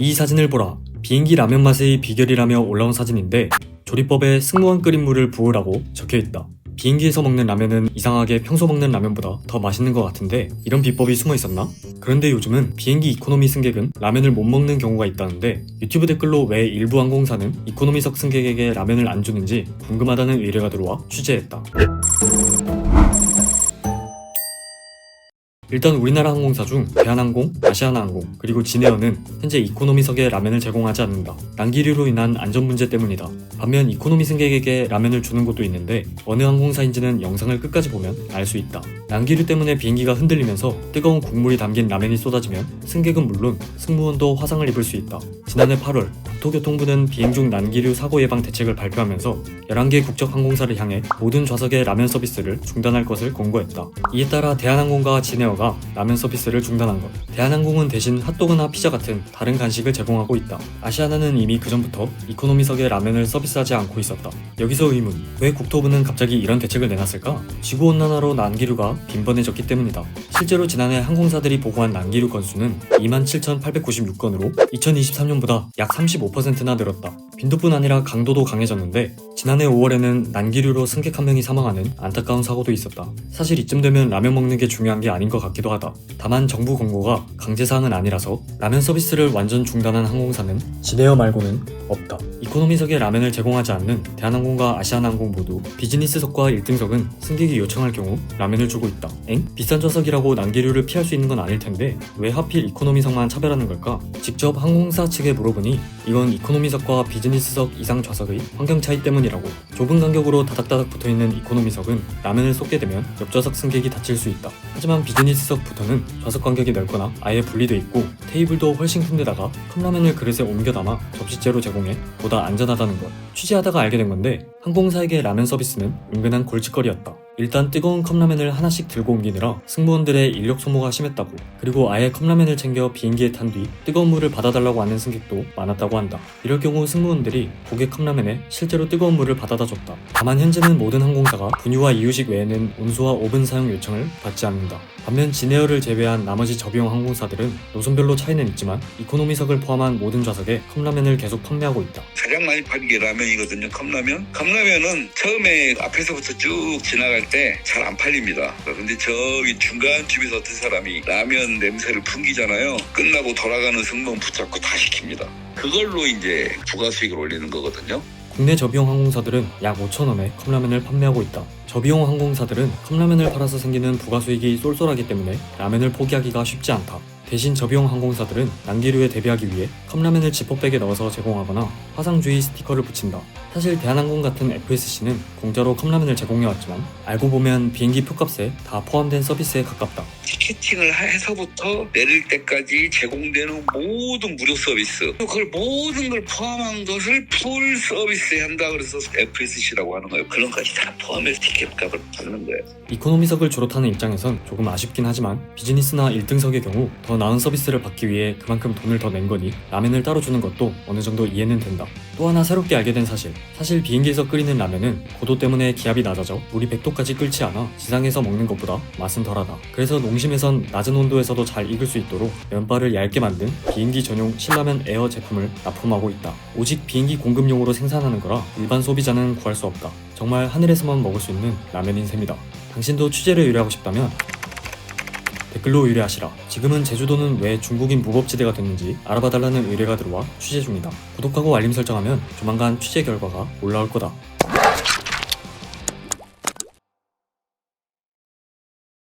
이 사진을 보라. 비행기 라면 맛의 비결이라며 올라온 사진인데 조리법에 승무원 끓인 물을 부으라고 적혀 있다. 비행기에서 먹는 라면은 이상하게 평소 먹는 라면보다 더 맛있는 것 같은데 이런 비법이 숨어 있었나? 그런데 요즘은 비행기 이코노미 승객은 라면을 못 먹는 경우가 있다는데 유튜브 댓글로 왜 일부 항공사는 이코노미석 승객에게 라면을 안 주는지 궁금하다는 의뢰가 들어와 취재했다. 일단 우리나라 항공사 중 대한항공, 아시아나항공, 그리고 진에어는 현재 이코노미석에 라면을 제공하지 않는다. 난기류로 인한 안전 문제 때문이다. 반면 이코노미 승객에게 라면을 주는 곳도 있는데 어느 항공사인지는 영상을 끝까지 보면 알 수 있다. 난기류 때문에 비행기가 흔들리면서 뜨거운 국물이 담긴 라면이 쏟아지면 승객은 물론 승무원도 화상을 입을 수 있다. 지난해 8월 국토교통부는 비행 중 난기류 사고 예방 대책을 발표하면서 11개 국적 항공사를 향해 모든 좌석의 라면 서비스를 중단할 것을 권고했다. 이에 따라 대한항공과 진에어가 라면 서비스를 중단한 것. 대한항공은 대신 핫도그나 피자 같은 다른 간식을 제공하고 있다. 아시아나는 이미 그전부터 이코노미석에 라면을 서비스하지 않고 있었다. 여기서 의문. 왜 국토부는 갑자기 이런 대책을 내놨을까? 지구온난화로 난기류가 빈번해졌기 때문이다. 실제로 지난해 항공사들이 보고한 난기류 건수는 27,896건으로 2023년보다 약 35%나 늘었다. 빈도뿐 아니라 강도도 강해졌는데 지난해 5월에는 난기류로 승객 한 명이 사망하는 안타까운 사고도 있었다. 사실 이쯤 되면 라면 먹는 게 중요한 게 아닌 것 같기도 하다. 다만 정부 권고가 강제사항은 아니라서 라면 서비스를 완전 중단한 항공사는 진에어 말고는 없다. 이코노미석에 라면을 제공하지 않는 대한항공과 아시아나항공 모두 비즈니스석과 1등석은 승객이 요청할 경우 라면을 주고 있다. 엥? 비싼 좌석이라고 난기류를 피할 수 있는 건 아닐 텐데 왜 하필 이코노미석만 차별하는 걸까? 직접 항공사 측에 물어보니 이건 이코노미석과 비즈 니스석 이상 좌석의 환경 차이 때문이라고 좁은 간격으로 다닥다닥 붙어있는 이코노미석은 라면을 쏟게 되면 옆좌석 승객이 다칠 수 있다. 하지만 비즈니스석부터는 좌석 간격이 넓거나 아예 분리돼 있고 테이블도 훨씬 큰데다가 컵라면을 그릇에 옮겨 담아 접시째로 제공해 보다 안전하다는 것. 취재하다가 알게 된 건데 항공사에게 라면 서비스는 은근한 골칫거리였다. 일단 뜨거운 컵라면을 하나씩 들고 옮기느라 승무원들의 인력 소모가 심했다고 그리고 아예 컵라면을 챙겨 비행기에 탄 뒤 뜨거운 물을 받아달라고 하는 승객도 많았다고 한다. 이럴 경우 승무원들이 고객 컵라면에 실제로 뜨거운 물을 받아다 줬다. 다만 현재는 모든 항공사가 분유와 이유식 외에는 온수와 오븐 사용 요청을 받지 않는다. 반면 진에어를 제외한 나머지 저비용 항공사들은 노선별로 차이는 있지만 이코노미석을 포함한 모든 좌석에 컵라면을 계속 판매하고 있다. 가장 많이 팔린 게 라면이거든요. 컵라면. 컵라면은 처음에 앞에서부터 쭉 지나갈 때 잘 안 팔립니다. 근데 저기 중간쯤에서 어떤 사람이 라면 냄새를 풍기잖아요. 끝나고 돌아가는 승무원 붙잡고 다 시킵니다. 그걸로 이제 부가 수익을 올리는 거거든요. 국내 저비용 항공사들은 약 5천원에 컵라면을 판매하고 있다. 저비용 항공사들은 컵라면을 팔아서 생기는 부가수익이 쏠쏠하기 때문에 라면을 포기하기가 쉽지 않다. 대신 저비용 항공사들은 난기류에 대비하기 위해 컵라면을 지퍼백에 넣어서 제공하거나 화상주의 스티커를 붙인다. 사실 대한항공 같은 FSC는 공짜로 컵라면을 제공해왔지만 알고 보면 비행기 표값에 다 포함된 서비스에 가깝다. 티켓팅을 해서부터 내릴 때까지 제공되는 모든 무료 서비스 그걸 모든 걸 포함한 것을 풀 서비스에 한다 그래서 FSC라고 하는 거예요 그런 것이 다 포함해서 티켓값을 받는 거예요 이코노미석을 타는 입장에선 조금 아쉽긴 하지만 비즈니스나 1등석의 경우 더 나은 서비스를 받기 위해 그만큼 돈을 더 낸 거니 라면을 따로 주는 것도 어느 정도 이해는 된다. 또 하나 새롭게 알게 된 사실. 사실 비행기에서 끓이는 라면은 고도 때문에 기압이 낮아져 물이 100도까지 끓지 않아 지상에서 먹는 것보다 맛은 덜하다. 그래서 농심 에선 낮은 온도에서도 잘 익을 수 있도록 면발을 얇게 만든 비행기 전용 신라면 에어 제품을 납품하고 있다. 오직 비행기 공급용으로 생산하는 거라 일반 소비자는 구할 수 없다. 정말 하늘에서만 먹을 수 있는 라면인 셈이다. 당신도 취재를 의뢰하고 싶다면 댓글로 의뢰하시라. 지금은 제주도는 왜 중국인 무법지대가 됐는지 알아봐달라는 의뢰가 들어와 취재 중이다. 구독하고 알림 설정하면 조만간 취재 결과가 올라올 거다.